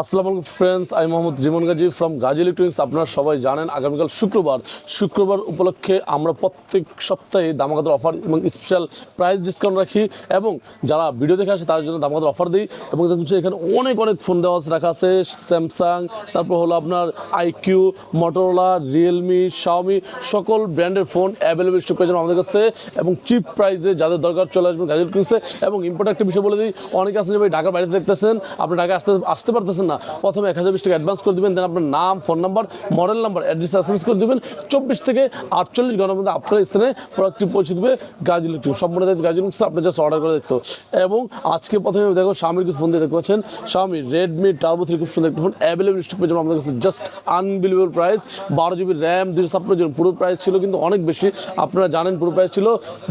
আসসালামু আলাইকুম ফ্রেন্ডস আমি মোহাম্মদ রিমন গাজী ফ্রম গাজী ইলেকট্রনিক্স আপনারা সবাই জানেন আগামীকাল শুক্রবার। শুক্রবার উপলক্ষে আমরা প্রত্যেক সপ্তাহে দামাকাতের অফার এবং স্পেশাল প্রাইস ডিসকাউন্ট রাখি এবং যারা ভিডিও দেখে আসে তার জন্য দামাকাতের অফার দিই। এবং দেখুন এখানে অনেক অনেক ফোন দেওয়া আছে, রাখা আছে স্যামসাং তারপর হলো আপনার আইকিউ মটোরোলা রিয়েলমি শাওমি সকল ব্র্যান্ডের ফোন অ্যাভেলেবেল স্টক পেয়ে আমাদের কাছে। এবং চিপ প্রাইসে যাদের দরকার চলে আসবেন গাজী ইলেকট্রনিক্সে এবং ইম্পর্টেন্ট একটা বিষয় বলে দিই, অনেকে আছেন যে ভাই ঢাকার বাড়িতে দেখতেছেন, আপনি ঢাকা আসতে আসতে পারতেছেন না, প্রথমে এক হাজার বিশ টাকা অ্যাডভান্স করে দেবেন দেন আপনার নাম phone number model number address S করে দেবেন। চব্বিশ থেকে আটচল্লিশ ঘণ্টার মধ্যে আপনার স্থানে প্রোডাক্টটি পৌঁছে দেবে গাজী ইলেকট্রিক সম্পূর্ণ দায়িত্ব গাজী ইলেকট্রিক্স আপনি জাস্ট অর্ডার করে দিত এবং আজকে প্রথমে দেখো স্বামীর কিছু ফোন দিয়ে দেখতে পাচ্ছেন। স্বামী রেডমি টার্বো থ্রি খুব সুন্দর একটা ফোন অ্যাভেলেবল স্টক পেয়ে যাবেন আমাদের কাছে। জাস্ট আনবিলিভেবল প্রাইস বারো জিবি র্যাম দুশো ছাপ্পান্ন জিবি পুরো প্রাইস ছিল কিন্তু অনেক বেশি। আপনারা জানেন পুরো প্রাইস ছিল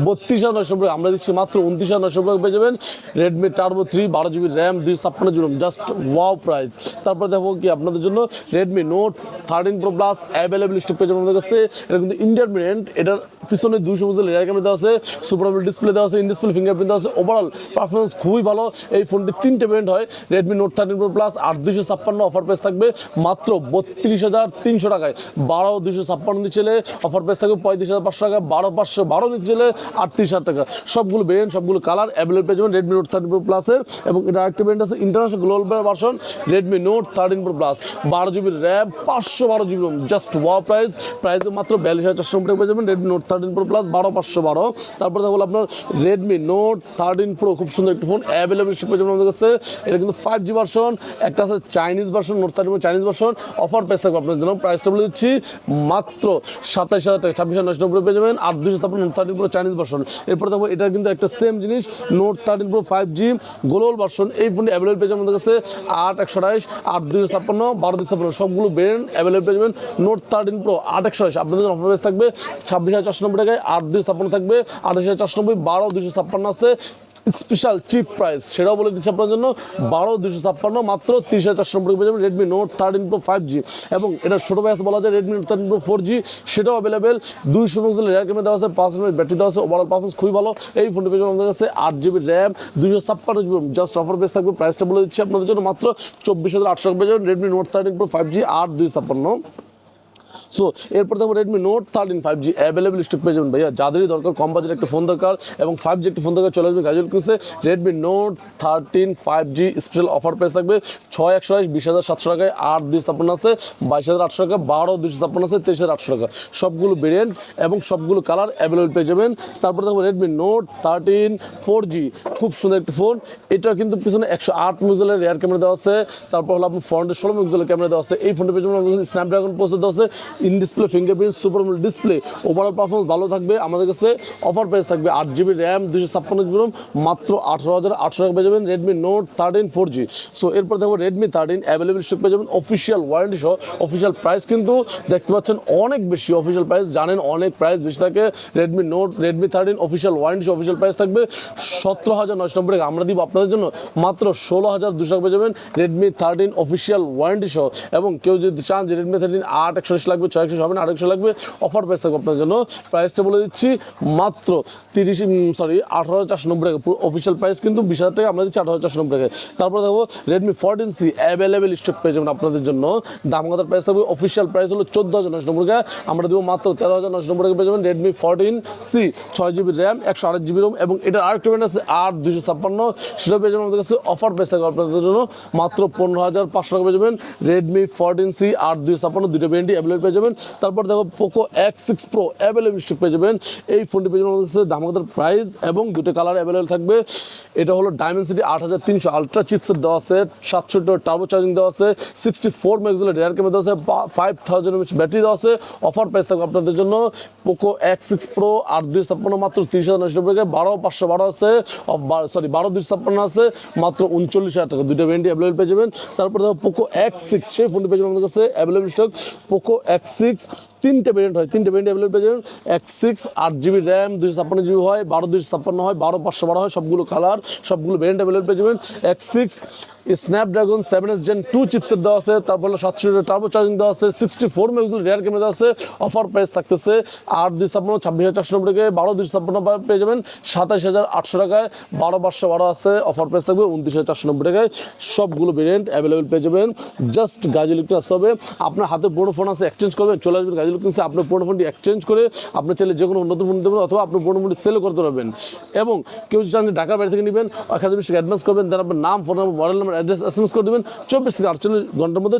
বত্রিশ হাজার টাকা। আমরা দিচ্ছি মাত্র উনত্রিশ হাজার টাকা পেয়ে যাবেন। রেডমি টার্বো থ্রি বারো জিবি র্যাম দুশো ছাপ্পান্ন জিবি জাস্ট ওয়াও প্রাইস তারপর দেখো কি, আপনাদের জন্য Redmi Note thirteen Pro Plus available stock পেয়ে আমাদের কাছে। এটা কিন্তু ব্র্যান্ড এটার পিছনে দুশো বুঝলে রেয়ার ক্যামেরা দেওয়া আছে সুপার ডিসপ্লে দেওয়া আছে ইন ডিসপ্লে ফিঙ্গারপ্রিন্ট আছে। ওভারঅল পারফরমেন্স খুবই ভালো। এই ফোনটি তিনটে ব্র্যান্ড হয় Redmi Note thirteen Pro Plus আট দুশো ছাপ্পান্ন অফার প্রাইস থাকবে, মাত্র বত্রিশ হাজার তিনশো টাকায়। বারো দুশো ছাপ্পান্ন চলে অফার প্রাইস থাকবে পঁয়ত্রিশ হাজার পাঁচশো টাকা, বারো পাঁচশো বারো চলে আটত্রিশ হাজার টাকা। সবগুলো ব্র্যান্ড সবগুলো কালার অ্যাভেলেবল পেয়ে যাবেন রেডমি নোট থার্টিন প্রো প্লাসের এবং এটা আরেকটি ব্র্যান্ড আছে international global version Redmi Note thirteen Pro Plus বারো জিবি র্যাম পাঁচশো বারো জিবি জাস্ট ওয়া প্রাইস প্রাইস মাত্র বিয়াল্লিশ হাজার চারশো টাকা পেয়ে যাবেন Redmi Note thirteen Pro Plus বারো পাঁচশো বারো। তারপর দেখো আপনার রেডমি নোট থার্টিন প্রো খুব সুন্দর একটি ফোন অ্যাভেলেবল পেয়ে যাবেন আমাদের কাছে। এটা কিন্তু ফাইভ জি ভার্সন একটা আছে Chinese version Note thirteen Chinese version offer price থাকবে আপনার জন্য প্রাইসটা বলে দিচ্ছি, মাত্র সাতাইশ হাজার টাকা, ছাব্বিশ হাজার নশো পেয়ে যাবেন, আর দুশো ছাপ্পান্ন Note thirteen Pro Chinese version এরপর দেখো এটা কিন্তু একটা সেম জিনিস Note thirteen Pro five G global version এই ফোনটি অ্যাভেলেবল পেয়ে যাবেন আমাদের কাছে, আট একশো আঠাইশ আট দুশো ছাপ্পান্ন, বারো দুশো ছাপ্পান্ন, সবগুলো ব্রেন অ্যাভেলেবল পেয়ে যাবেন। নোট থার্টিন প্রো আট একশো আঠাইশ আপনাদের জন্য অফার প্রাইস থাকবে ছাব্বিশ হাজার চারশো নব্বই টাকায় আট দুশো ছাপ্পান্ন থাকবে আঠাশ হাজার চারশো নব্বই, বারো দুশো ছাপ্পান্ন আছে। Special cheap price. সেটাও বলে দিচ্ছি আপনার জন্য। বারো দুশো ছাপ্পান্ন, মাত্র তিরিশ হাজার চারশো নব্বই পেয়ে যাবেন Redmi Note thirteen Pro five G এবং এটা ছোটো প্রাইস বলা যায় Redmi Note thirteen Pro four G সেটাও অ্যাভেলেবেল দুইশো মেগাপিক্সেল রেয়ার ক্যামেরা দেওয়া আছে, পাঁচ মিনিট ব্যাটারি দেওয়া আছে ওভারঅল পারফরমেন্স খুবই ভালো। এই ফোনটি পেয়ে আমাদের কাছে আট জিবি র্যাম দুশো ছাপ্পান্ন জিবি জাস্ট অফার বেস থাকবে প্রাইসটা বলে দিচ্ছি আপনাদের জন্য। মাত্র চব্বিশ হাজার আটশো পেয়ে যাবেন Redmi Note thirteen Pro five G আট দুই ছাপ্পান্ন। সো এরপর দেখো Redmi Note thirteen five G available stock পেয়ে যাবেন ভাইয়া। যাদেরই দরকার, কম বাজেট একটা ফোন দরকার এবং ফাইভ জি একটা ফোন দরকার, চলে আসবে গাজল কিনছে Redmi Note thirteen five G special offer price থাকবে ছয় একশো আঠাশ, বিশ হাজার সাতশো টাকায়, আট দুই ছাপ্পান্ন আছে, বাইশ হাজার আটশো টাকা, বারো দুশো ছাপ্পান্ন আছে, তেইশ হাজার আটশো টাকা। সবগুলো ভেরিয়েন্ট এবং সবগুলো কালার অ্যাভেলেবল পেয়ে যাবেন। তারপর দেখো Redmi Note thirteen four G খুব সুন্দর একটি ফোন এটা কিন্তু পিছনে একশো আট মেগাপিক্সেলের রেয়ার ক্যামেরা দেওয়া আছে। তারপর হলো আপনার ফ্রন্টে ষোলো মেগাপিক্সেলের ক্যামেরা দেওয়া আছে। এই ফোনটা পেয়ে যাবেন স্ন্যাপড্রাগন প্রসেস দেওয়া আছে in display fingerprint super display overall performance ভালো থাকবে। আমাদের কাছে অফার প্রাইস থাকবে আট জিবি র্যাম দুশো ছাপ্পান্ন জিবি রোম মাত্র আঠারো হাজার আটশো টাকা পেয়ে যাবেন Redmi Note thirteen four G so এরপর দেখব রেডমি থার্টিন অ্যাভেলেবল স্টক পেয়ে যাবেন অফিসিয়াল ওয়ারেন্টি সহ অফিসিয়াল প্রাইস কিন্তু দেখতে পাচ্ছেন অনেক বেশি অফিসিয়াল প্রাইস জানেন অনেক প্রাইস বেশি থাকে। Redmi Note Redmi thirteen official warranty official price থাকবে। সতেরো হাজার নয়শো নব্বই টাকা আমরা দিব আপনাদের জন্য, মাত্র ষোলো হাজার দুশো টাকা পেয়ে যাবেন রেডমি থার্টিন অফিসিয়াল ওয়ারেন্টি সহ। এবং কেউ যদি চান যে রেডমি থার্টিন আট একশো লাগবে ছয় একশো হবে না একশো লাগবে। অফার প্রাইস থাকবে আপনার জন্য। প্রাইসটা বলে দিচ্ছি মাত্র তিরিশ সরি আঠারো হাজার চারশো নব্বই টাকা। পুরো অফিসিয়াল প্রাইস কিন্তু বিশ হাজার টাকা, আমরা দিচ্ছি আঠারো হাজার চারশো নব্বই টাকা তারপর দেখব Redmi fourteen C available stock পেয়ে যাবেন আপনাদের জন্য। দামগাতার প্রাইস থাকবে অফিসিয়াল প্রাইস হলো চোদ্দ হাজার নশো নব্বই টাকা। আমরা দেবো মাত্র তেরো হাজার নশো নব্বই টাকা পেয়ে যাবেন রেডমি ফোরটিন সি ছয় জিবি র্যাম একশো আট জিবি রোম এবং এটার আরেকটা ব্যান্ড আছে আট দুশো ছাপ্পান্ন। সেটা পেয়ে যাবেন আমাদের কাছে। অফার প্রাইস থাকবে আপনাদের জন্য মাত্র পনেরো হাজার পাঁচশো টাকা পেয়ে যাবেন রেডমি ফোরটিন সি আট দুশো ছাপ্পান্ন। দুটো ব্যান্ডই অ্যাভেলেবল পেয়ে যাবেন। তারপর দেখো Poco X six Pro available stock পেয়ে যাবেন। এই ফোনটি পেয়ে যাবেন আমাদের কাছে। প্রাইস এবং দুটো কালার অ্যাভেলেবল থাকবে। এটা হলো ডায়মেন্সিটি আট হাজার তিনশো আলট্রা চিপসেট দেওয়া আছে। সাতশো টার্বো চার্জিং দেওয়া আছে। সিক্সটি ফোর মেগাপিক্সেলের রেয়ার ক্যামেরা দেওয়া আছে। ফাইভ থাউজেন্ড ব্যাটারি দেওয়া আছে। অফার প্রাইস থাকবে আপনাদের জন্য। পোকো এক্স সিক্স প্রো আট দুই ছাপ্পান্ন মাত্র তিরিশ হাজার নশো টাকা বারো পাঁচশো বারো আছে। সরি বারো দুই ছাপ্পান্ন আছে। মাত্র উনচল্লিশ হাজার টাকা। দুইটা ভ্যান্ডি অ্যাভেলেবল পেয়ে যাবেন। তারপর দেখো পোকো এক্স সিক্স সেই ফোনটি পেয়ে যাবেন আমাদের কাছে। Available stock Poco X six তিনটে ভেরিয়েন্ট হয়। তিনটে ভেরিয়েন্ট অ্যাভেলেবল পেয়ে যাবেন। এক্স সিক্স আট জিবি র্যাম দুইশো ছাপ্পান্ন জিবি হয়, বারো দুইশো ছাপ্পান্ন হয়, বারো পাঁচশো বারো হয়, সবগুলো কালার সবগুলো ভেরিয়েন্ট অ্যাভেলেবল পেয়ে যাবেন। X six Snapdragon seven S Gen two chipset দেওয়া আছে, তারপর সাতশো টার্বো চার্জিং দেওয়া আছে sixty four megapixel rear camera আছে অফার প্রাইস থাকতেছে আট দুই ছাপ্পান্ন, ছাব্বিশ হাজার চারশো নব্বই টাকায়, বারো দুই ছাপ্পান্ন পেয়ে যাবেন, সাতাশ হাজার আটশো টাকায়, বারো পাঁচশো বারো আছে অফার প্রাইস থাকবে উনত্রিশ হাজার চারশো নব্বই টাকায়। সবগুলো ভেরিয়েন্ট অ্যাভেলেবেল পেয়ে যাবেন। জাস্ট গাজি ইলেকট্রিক আসতে হবে। আপনার হাতে পুরোনো ফোন আছে এক্সচেঞ্জ করবেন, চলে আসবেন গাজি ইলেকট্রিক্সে আপনার পুরোনো ফোনটি এক্সচেঞ্জ করে আপনার চাইলে যে কোনো নতুন ফোন দেবেন অথবা আপনার পুরোনো ফোনটি সেলও করতে পারবেন। এবং কেউ চান যে ঢাকার বাইরে থেকে নেবেন এক হাজার বিশ অ্যাডভান্স করবেন, তার আপনার নাম phone number model number address S M S করে দেবেন, চব্বিশ থেকে আটচল্লিশ ঘণ্টার মধ্যে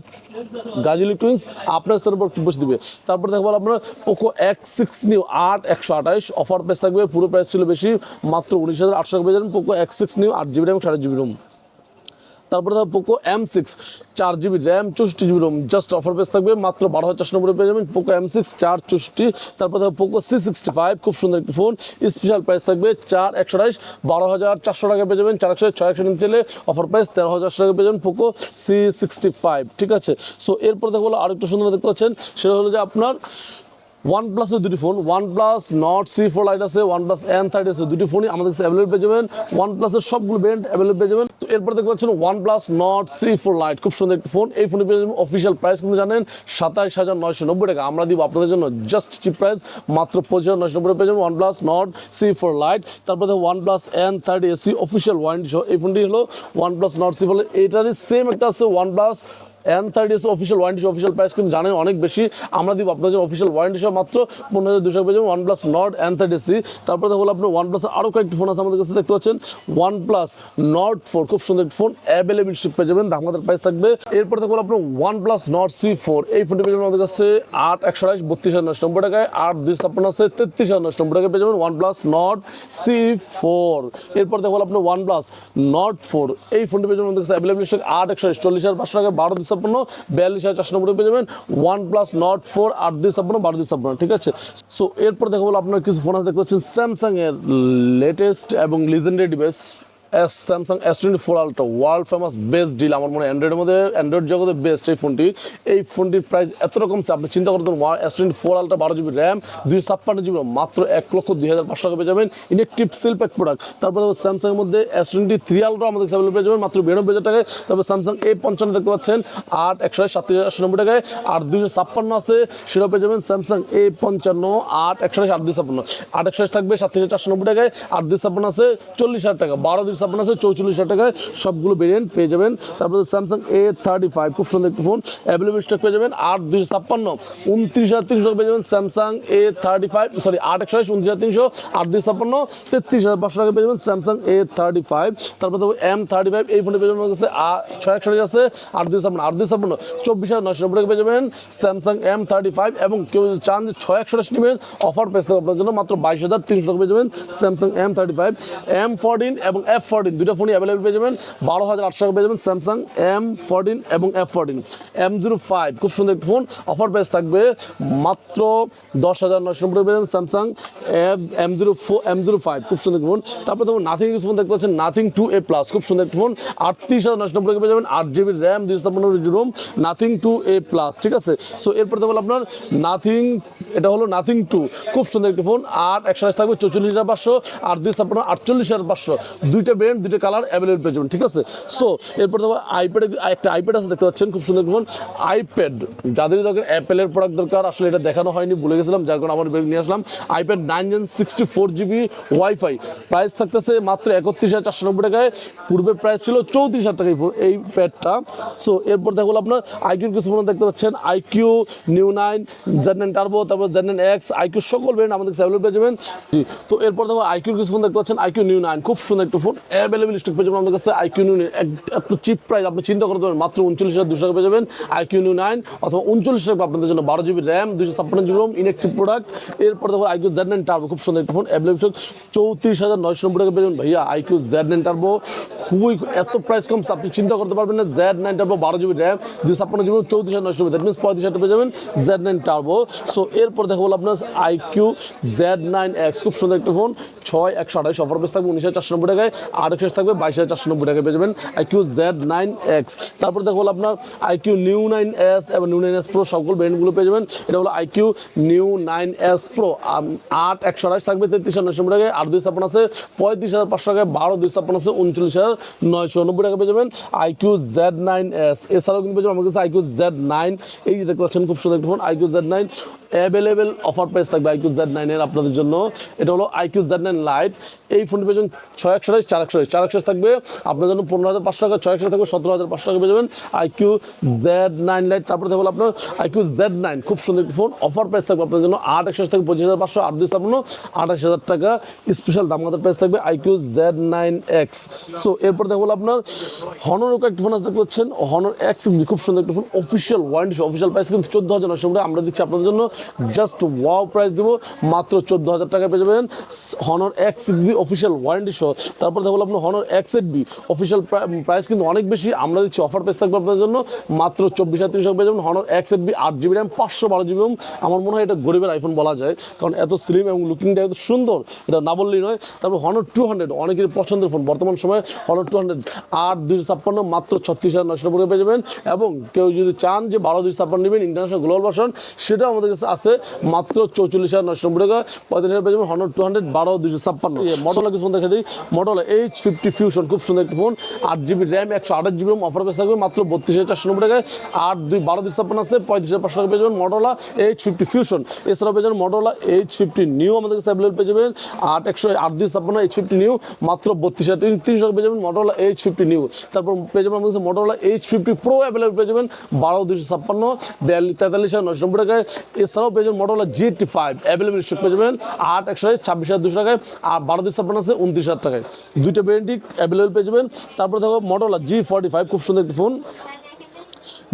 গাজি ইলেকট্রনিক্স আপনার স্থানের উপর বসে দিবে। তারপর দেখব আপনার পোকো এক্স সিক্স নিউ আট, একশো আঠাইশ অফার প্রাইস থাকবে, পুরো প্রাইস ছিল বেশি, মাত্র উনিশ হাজার আটশো টাকা পেয়ে যাবেন পোকো এক্স সিক্স নিউ আট জিবি র্যাম সাড়ে জিবি রুম তারপরে থাকবে পোকো এম সিক্স চার জিবি র্যাম চৌষট্টি GB ROM just offer price থাকবে, মাত্র বারো হাজার চারশো পেয়ে যাবেন পোকো এম সিক্স চার চৌষট্টি, তারপরে থাকবে পোকো সি সিক্সটি ফাইভ খুব সুন্দর একটি ফোন স্পেশাল প্রাইস থাকবে চার একশো আঠাইশ বারো হাজার চারশো টাকা পেয়ে যাবেন চার একশো ছয় একশো নিতে চাইলে অফার প্রাইস তেরো হাজার টাকা পেয়ে যাবেন পোকো সি সিক্সটি ফাইভ ঠিক আছে? সো এরপর দেখব আরেকটু সুন্দর দেখতে পাচ্ছেন, সেটা হলো যে আপনার ওয়ান প্লাসের দুটি phone OnePlus Nord C four Lite আছে ওয়ান প্লাস এন থার্টি আছে, দুটি ফোনই আমাদের কাছে অ্যাভেলেবল পেয়ে যাবেন। ওয়ান প্লাসের সবগুলো ব্র্যান্ড অ্যাভেলেবল পেয়ে যাবেন। তো এরপর দেখতে পাচ্ছেন OnePlus Nord C four Lite খুব সুন্দর একটি ফোন এই ফোনে পেয়ে যাবেন অফিসিয়াল প্রাইস কিন্তু জানেন, সাতাইশ হাজার নয়শো নব্বই টাকা। আমরা দিব আপনাদের জন্য জাস্ট চিপ প্রাইস মাত্র পঁচিশ হাজার নয়শো নব্বই পেয়ে যাবেন one plus Nord C four lite তারপরে one plus N thirty SE official warranty সহ, এই ফোনটি হলো one plus Nord C four এইটারই same একটা আছে one plus N thirty S official warranty official price কিন্তু জানেন অনেক বেশি। আমরা দিব আপনার জন্য অফিসিয়াল ওয়ারেন্টি সহ মাত্র পনেরো হাজার দুশো পেয়ে যাবেন। One plus Nord N thirty C তারপরে দেখো আপনার ওয়ান প্লাস আরও কয়েকটি ফোন আছে আমাদের কাছে, দেখতে পাচ্ছেন? ওয়ান প্লাস নট ফোর খুব সুন্দর একটি ফোন অ্যাভেলেবল পেয়ে যাবেন। আমাদের প্রাইস থাকবে। এরপর দেখো আপনার one plus Nord C four এই ফোনটি পেয়ে যাবেন আমাদের কাছে আট, একশো আড়াইশ বত্রিশ হাজার নশো নব্বই টাকায়। আট, দুই ছাপ্পান্ন আছে, তেত্রিশ হাজার নশো নব্বই টাকায় পেয়ে যাবেন one plus Nord C four এরপর দেখো আপনার ওয়ান প্লাস নট ফোর এই ফোনটি পেয়ে যাবেন আমাদের কাছে অ্যাভেলেবল আট, একশো চল্লিশ হাজার পাঁচশো টাকা বারো, দুই ছাপ্পান্ন, বিয়াল্লিশ হাজার চারশো নব্বই পেয়ে যাবেন। ওয়ান প্লাস নট ফোর আট দুই ছাপ্পান্ন, বারো দুই ছাপ্পান্ন, ঠিক আছে? সো এরপর দেখা বলো আপনার কিছু ফোন আছে, দেখতে পাচ্ছেন স্যামসাং এর লেটেস্ট এবং legendary device S Samsung S twenty four ultra world famous best deal আমার মনে হয় অ্যান্ড্রয়েডের মধ্যে অ্যান্ড্রয়েড জগতে বেস্ট এই ফোনটি। এই ফোনটির প্রাইস এত রকম আপনি চিন্তা করতেন এস টোয়েন্টি ফোর আলট্রা বারো জিবি র্যাম দুই ছাপ্পান্ন জিবি মাত্র এক লক্ষ দুই হাজার পাঁচশো টাকা পেয়ে যাবেন। ইনেকটিভ সিল প্যাক প্রোডাক্ট তারপর স্যামসাংয়ের মধ্যে এস টোয়েন্টি থ্রি আলট্রা আমাদের অ্যাভেলেবল পেয়ে যাবেন, মাত্র বিরানব্বই হাজার টাকায়। তারপর স্যামসাং এ পঞ্চান্ন দেখতে পাচ্ছেন, আট, একশো সাতত্রিশ হাজার নব্বই টাকায়। আর দুইশো ছাপ্পান্ন আছে সেটা পেয়ে যাবেন স্যামসাং এ পঞ্চান্ন, আট, একশো আট দুই ছাপ্পান্ন। আট, একশো থাকবে সাতত্রিশ চারশো নব্বই টাকায়। আট দুই ছাপ্পান্ন আছে, চল্লিশ হাজার টাকা, বারো দুই ছাপ্পান্ন আছে, চৌচল্লিশ টাকায় সবগুলো ভেরিয়েন্ট পেয়ে যাবেন। তারপরে স্যামসাং এ থার্টি ফাইভ খুব সুন্দর একটি ফোন অ্যাভেলেবল স্টক পেয়ে যাবেন, আট দুইশো ছাপ্পান্ন, উনত্রিশ হাজার তিনশো পেয়ে যাবেন Samsung A thirty five sorry আট একশো উনত্রিশ হাজার তিনশো, আট দুই ছাপ্পান্ন, তেত্রিশ হাজার পাঁচশো টাকা পেয়ে যাবেন স্যামসাং এ থার্টি ফাইভ তারপর এম থার্টি ফাইভ এই ফোনে পেয়ে যাবেন কাছে ছয় একশো আছে, আট দুই ছাপ্পান্ন, আট দুই ছাপ্পান্ন, চব্বিশ হাজার নয়শো নব্বই টাকা পেয়ে যাবেন স্যামসাং এম থার্টি ফাইভ এবং কেউ চান যে ছয় একশো টাকা নেবেন অফার পেয়ে আপনার জন্য মাত্র বাইশ হাজার তিনশো টাকা পেয়ে যাবেন Samsung M thirty five M fourteen এবং এফ ফোরটিন দুটো ফোনই অ্যাভেলেবল পেয়ে যাবেন। বারো হাজার আটশো টাকা পেয়ে যাবেন স্যামসাং এম ফোরটিন এবং F fourteen M zero five খুব সুন্দর একটি ফোন। অফার প্রাইস থাকবে মাত্র দশ হাজার নয়শো নব্বই পেয়ে যাবেন Samsung M M zero four M zero five খুব সুন্দর একটি ফোন। তারপরে দেখুন নাথিং ইউজ ফোন দেখতে পাচ্ছেন নাথিং টু এ প্লাস খুব সুন্দর একটি ফোন। আটত্রিশ হাজার নয়শো নব্বই পেয়ে যাবেন, আট জিবি র্যাম দুইশো ছাপ্পান্ন ROM nothing two A plus ঠিক আছে? সো এরপর দেখব আপনার নাথিং এটা হলো নাথিং টু খুব সুন্দর একটি ফোন। আট একশো থাকবে চৌচল্লিশ হাজার পাঁচশো, আর দুই ছাপ্পান্ন আটচল্লিশ হাজার পাঁচশো। দুইটা ব্র্যান্ড দুইটা কালার অ্যাভেলেবল পেয়ে যাবেন, ঠিক আছে? সো এরপর দেখো আইপ্যাডে একটা আইপ্যাড আছে, দেখতে পাচ্ছেন, খুব সুন্দর ফোন আইপ্যাড যাদের দরকার অ্যাপেলের প্রোডাক্ট দরকার, আসলে এটা দেখানো হয়নি, ভুলে গেছিলাম, যার কারণে আমার নিয়ে আসলাম। IPad nine gen sixty four GB WiFi price থাকতেছে মাত্র একত্রিশ হাজার চারশো নব্বই টাকায়। পূর্বে প্রাইস ছিল চৌত্রিশ হাজার টাকা এই প্যাডটা সো এরপর দেখো আপনার আইকিউর কিছু ফোন দেখতে পাচ্ছেন iQOO Neo nine Z nine turbo তারপর জেড নাইন এক্স আইকিউ সকল ব্র্যান্ড আমাদের অ্যাভেলেবল পেয়ে যাবেন। তো এরপর দেখো আইকিউর কিছু ফোন দেখতে পাচ্ছেন আইকিউ নিউ নাইন খুব সুন্দর একটু ফোন অ্যাভেলেবল স্টক পেয়ে যাবেন আমাদের কাছে আইকিউ নিউ এত চিপ প্রাইস আপনি চিন্তা করতে পারেন মাত্র উনচল্লিশ হাজার দুশো টাকা পেয়ে যাবেন আইকিউ নিউ নাইন অথবা উনচল্লিশ টাকা আপনাদের জন্য বারো জিবি র্যাম দুশো ছাপ্পান্ন জিবি রোম ইনেকটিভ প্রোডাক্ট এরপর দেখো আইকিউ জেড নাইন টার্বো খুব সুন্দর ফোন অ্যাভেলেবল স্টক চৌত্রিশ হাজার নয়শো নব্বই টাকা পেয়ে যাবেন। ভাইয়া আইকিউ জেড নাইন টার্বো খুবই এত প্রাইস কম, আপনি চিন্তা করতে পারবেন না জেড নাইন টার্বো বারো জিবি র্যাম দুশো ছাপ্পান্ন জিবি রোম চৌত্রিশ হাজার নয়শো নব্বই। দ্যাট মিনস পঁয়ত্রিশ হাজার পেয়ে যাবেন জেড নাইন টার্বো সো এরপর দেখো বলো আপনার আইকিউ জেড নাইন এক্স খুব সুন্দর একটা ফোন ছয়, একশো আঠাশ অফার পেস থাকবে, উনিশ হাজার চারশো নব্বই টাকায়। আট একশো থাকবে, বাইশ হাজার চারশো নব্বই টাকা পেয়ে যাবেন আইকিউ জেড নাইন এক্স তারপর দেখো হলো আপনার আইকিউ নিউ নাইন এস এবং নিউ নাইন এস প্রো সকল ব্র্যান্ডগুলো পেয়ে যাবেন। এটা হলো iQOO Neo nine S pro আট একশো আঠাশ থাকবে, তেত্রিশ হাজার নব্বই টাকায়। আট দুই ছাপ্পান্ন আছে, পঁয়ত্রিশ হাজার পাঁচশো টাকায়, বারো দুই ছাপ্পান্ন আছে, উনচল্লিশ হাজার নয়শো নব্বই টাকা পেয়ে যাবেন আইকিউ জেড নাইন এস এছাড়াও কিন্তু পেয়ে যাবেন আমার কাছে আইকিউ জেড নাইন এই যে দেখতে পাচ্ছেন, খুব সুন্দর একটা phone iQOO Z nine available offer price থাকবে আইকিউ জেড নাইনের আপনাদের জন্য। এটা হলো আইকিউ জেড নাইন লাইট এই ফোনটি পেয়ে যাবেন ছয় একশো চার একশো চার একশো থাকবে। আপনার জন্য পনেরো হাজার পাঁচশো টাকা ছয় একশো থাকবে, সতেরো হাজার পাঁচশো টাকা পেয়ে যাবেন। আইকিউ জেড নাইন লাইট তারপরে থাকবে আপনার আইকিউ জেড নাইন খুব সুন্দর একটি ফোন অফার প্রাইস থাকবে আপনার জন্য আট একশো থেকে পঁচিশ হাজার পাঁচশো, আট দুই ছাপ্পান্ন আঠাশ হাজার টাকা। স্পেশাল দাম দামগাদার প্রাইস থাকবে iQOO Z nine X so এরপর দেখব আপনার হনর একটা ফোন আসতে পাচ্ছেন। হনর এক্স খুব সুন্দর একটা phone official warranty official price কিন্তু চোদ্দ হাজার নশো আমরা দিচ্ছি আপনাদের জন্য জাস্ট ওয়াও প্রাইস দেবো। মাত্র চোদ্দ হাজার টাকা পেয়ে যাবেন। Honor X six B official warranty সহ তারপর দেখব আপনার Honor X eight B official price কিন্তু অনেক বেশি। আমরা দিচ্ছি অফার প্রাইস থাকবে আপনাদের জন্য। মাত্র চব্বিশ হাজার তিনশো পেয়ে যাবেন। হনর এক্স এইট বি আট জিবি র্যাম পাঁচশো বারো জিবি আমার মনে হয় এটা গরিবের আইফোন বলা যায়। কারণ এত স্লিম এবং লুকিংটা এত সুন্দর, এটা না বললেই নয়। তারপর হনর টু হান্ড্রেড অনেকের পছন্দের ফোন বর্তমান সময়ে হনর টু হান্ড্রেড আট দুইশো ছাপ্পান্ন, মাত্র ছত্রিশ হাজার নশো নব্বই পেয়ে যাবেন। এবং কেউ যদি চান যে বারো দুইশো ছাপ্পান্ন নেবেন ইন্টারন্যাশনাল গ্লোবাল ভার্সন সেটাও আমাদের কাছে আছে। মাত্র চৌচল্লিশ হাজার নশো নব্বই টাকা পঁয়ত্রিশ হাজার পেয়ে যাবেন। হনর টু হান্ড্রেড বারো দুইশো ছাপ্পান্ন। মডেল কিছু দেখে দিই। মডেল এইচ ফিফটি ফিউশন খুব সুন্দর একটি ফোন আট জিবি র্যাম একশো আঠাশ জিবি অফার পেয়ে থাকবে মাত্র বত্রিশ হাজার চারশো নব্বই টাকায়। আট, দুই, বারো, দুই ছাপ্পান্ন আছে, পঁয়ত্রিশ হাজার পাঁচশো টাকা পেয়ে যাবেন মডেলা এইচ ফিফটি ফিউশন এছাড়াও পেয়ে যাবেন মডেলা এইচ ফিফটি নিউ আমাদের কাছে অ্যাভেলেবল পেয়ে যাবেন। আট, একশো, আট, দুই, ছাপ্পান্ন এইচ ফিফটি নিউ মাত্র বত্রিশ হাজার টাকা পেয়ে যাবেন মডেলা এইচ ফিফটি নিউ তারপর পেয়ে যাবেন আমাদের কাছে মডেলা এইচ ফিফটি প্রো অ্যাভেলেবল পেয়ে যাবেন বারো দুশো ছাপ্পান্ন, বিয়াল্লিশ, তেতাল্লিশ হাজার নশো নব্বই টাকায়। এছাড়াও পেয়ে যাবেন মডেলা G eighty five available stock পেয়ে যাবেন। আট, একশো, ছাব্বিশ হাজার দুশো টাকায়। আর বারো, দুই ছাপ্পান্ন আছে, উনত্রিশ হাজার টাকায়। দুইটা ব্র্যান্ডই অ্যাভেলেবল পেয়ে যাবেন। তারপরে দেখো মডেলা জি ফর্টি ফাইভ খুব সুন্দর একটি ফোন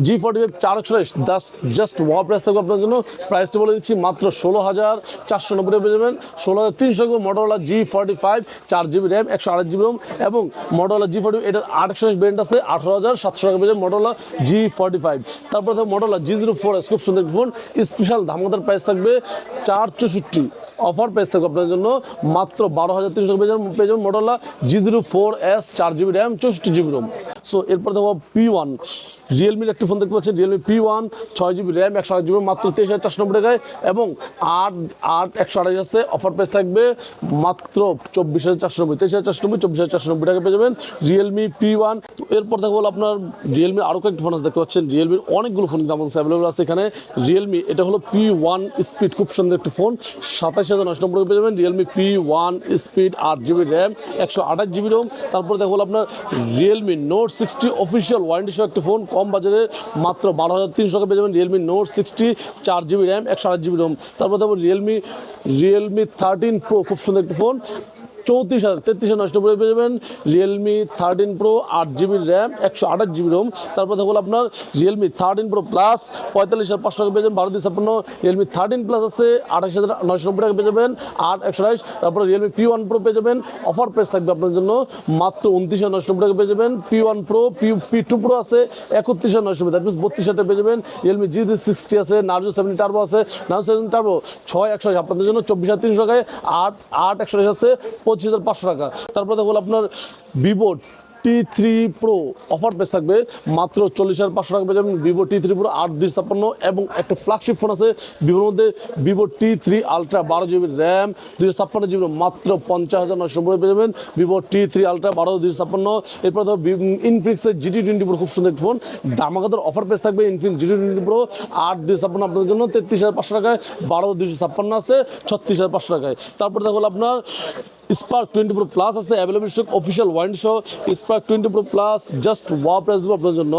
জি ফর্টি ফাইভ চার একশো দাস জাস্ট ওয়া প্রাইস থাকবে আপনার জন্য। প্রাইসটা বলে দিচ্ছি মাত্র ষোলো হাজার চারশো নব্বই পেয়ে যাবেন। ষোলো হাজার তিনশো মডেলা জি ফর্টি ফাইভ চার জিবি র্যাম একশো আট জিবি রোম এবং মডেলা জি ফর্টি এটার আট একশো ব্র্যান্ড আছে আঠারো হাজার সাতশো টাকা পেয়ে যাবেন মডেলা জি ফর্টি ফাইভ তারপর মডেলা জি জিরো ফোর খুব সুন্দর ফোন স্পেশাল ধামাকাদার প্রাইস থাকবে চার চৌষট্টি। অফার প্রাইস থাকবে আপনার জন্য। মাত্র বারো হাজার তিনশো পেয়ে যাবেন পেয়ে যাবেন জি জিরো ফোর এস চার জিবি র্যাম চৌষট্টি জিবি রোম সো এরপর দেখো পি ওয়ান রিয়েলমির একটি ফোন দেখতে পাচ্ছেন রিয়েলমি পি ওয়ান ছয় জিবি র্যাম একশো আট জিবি মাত্র তেইশ হাজার চারশো নব্বই টাকায় এবং আট আট, একশো আঠাশ আছে, অফার প্রাইস থাকবে মাত্র চব্বিশ হাজার চারশো নব্বই, তেইশ হাজার চারশো নব্বই, চব্বিশ হাজার চারশো নব্বই টাকা পেয়ে যাবেন রিয়েলমি পি ওয়ান তো এরপর দেখো হলো আপনার রিয়েলমির আরও কয়েকটি ফোন আছে, দেখতে পাচ্ছেন। রিয়েলমির অনেকগুলো ফোন কিন্তু আমাদের অ্যাভেলেবল আছে এখানে। রিয়েলমি এটা হলো পি ওয়ান স্পিড খুব সুন্দর একটি ফোন সাতাশ হাজার নশো নব্বই পেয়ে যাবেন রিয়েলমি পি ওয়ান স্পিড আট জিবি র্যাম একশো আঠাশ জিবি রোম তারপর দেখো হলো আপনার Realme note sixty official warranty সহ একটি ফোন কম বাজারে মাত্র বারো হাজার তিনশো টাকা পেয়ে যাবেন রিয়েলমি নোট সিক্সটি চার জিবি র্যাম একশো আট জিবি রোম তারপর দেখো রিয়েলমি রিয়েলমি থার্টিন প্রো খুব সুন্দর একটি ফোন চৌত্রিশ হাজার, তেত্রিশ হাজার নষ্ট পেয়ে যাবেন রিয়েলমি থার্টিন প্রো আট জিবি র্যাম একশো আঠাশ জিবি রোম তারপর দেখো আপনার রিয়েলমি থার্টিন প্রো প্লাস পঁয়তাল্লিশ হাজার পাঁচশো টাকা পেয়ে যাবেন। বারো ছাপ্পান্ন রিয়েলমি থার্টিন প্লাস আছে, আঠাশ হাজার নয়শো নব্বই টাকা পেয়ে যাবেন, আট একশো আঠাশ। তারপর রিয়েলমি পি ওয়ান প্রো পেয়ে যাবেন। অফার প্রাইস থাকবে আপনার জন্য মাত্র উনত্রিশ হাজার নয়শো নব্বই টাকা পেয়ে যাবেন। P one pro P P two pro আছে, একত্রিশ হাজার নয়শো দ্যাট মিনস বত্রিশ হাজার পেয়ে যাবেন। রিয়েলমি জি থ্রি সিক্সটি আছে নার্জো সেভেন্টি টার্বো আছে। নার্জো সেভেন টার্বো ছয় একশো আপনাদের জন্য চব্বিশ হাজার তিনশো টাকায় আট আট একশো আছে পঁচিশ হাজার পাঁচশো টাকা। তারপরে দেখো আপনার Vivo T three pro offer price থাকবে মাত্র চল্লিশ হাজার পাঁচশো টাকা পেয়ে যাবেন ভিভো টি থ্রি প্রো আট দুই ছাপ্পান্ন এবং একটা ফ্ল্যাগশিপ ফোন আছে। ভিভোর মধ্যে ভিভো টি থ্রি আলট্রা বারো জিবি র্যাম দুইশো ছাপ্পান্ন জিবি মাত্র পঞ্চাশ হাজার নশো নব্বই পেয়ে যাবেন। ভিভো টি থ্রি আলট্রা বারো দুইশো ছাপ্পান্ন। এরপর ধরো ইনফিক্সের জিটি টোয়েন্টি প্রো খুব সুন্দর একটা ফোন দামাকাতার অফার পেস থাকবে ইনফিক্স জিটি টোয়েন্টি প্রো আট দুই ছাপ্পান্ন আপনাদের জন্য তেত্রিশ হাজার পাঁচশো টাকায়, বারো দুইশো ছাপ্পান্ন আছে, ছত্রিশ হাজার পাঁচশো টাকায়। তারপর দেখো আপনার স্পার্ক টোয়েন্টি প্রো প্লাস আছে অ্যাভেলেবল স্টক অফিসিয়াল ওয়ারেন্টি সহ Spark twenty pro plus just ওয়া প্রাইস দেবো আপনার জন্য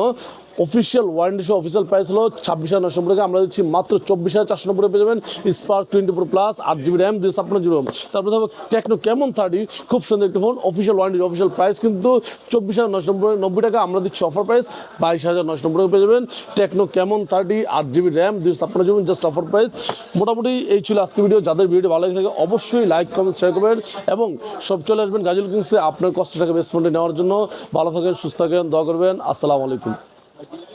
অফিসিয়াল ওয়ারেন্টি সহ অফিসিয়াল প্রাইস হলো ছাব্বিশ হাজার নশো টাকা। আমরা দিচ্ছি মাত্র চব্বিশ হাজার চারশো নব্বই পেয়ে যাবেন স্পার্ক টোয়েন্টি ফোর প্লাস আট জিবি র্যাম দুই ছাপ্পান্ন র্যাম তারপরে দেখো টেকনো কেমন থার্টি খুব সুন্দর একটি phone official warranty official price কিন্তু চব্বিশ হাজার নশো নব্বই টাকা। আমরা দিচ্ছি অফার প্রাইস বাইশ হাজার নশো নব্বই পেয়ে যাবেন টেকনো কেমন থার্টি আট জিবি র্যাম দুই ছাপ্পান্ন জিবি জাস্ট অফার প্রাইস মোটামুটি এই ছিল আজকে ভিডিও যাদের ভিডিও ভালো লাগে থাকে, অবশ্যই লাইক কমেন্ট শেয়ার করবেন এবং সব চলে আসবেন গাজল কিংসে আপনার কষ্ট টাকা বেস্ট ফোনটি নেওয়ার জন্য। ভালো থাকেন, সুস্থ থাকেন, দোয়া করবেন। আসসালামু আলাইকুম। Thank you.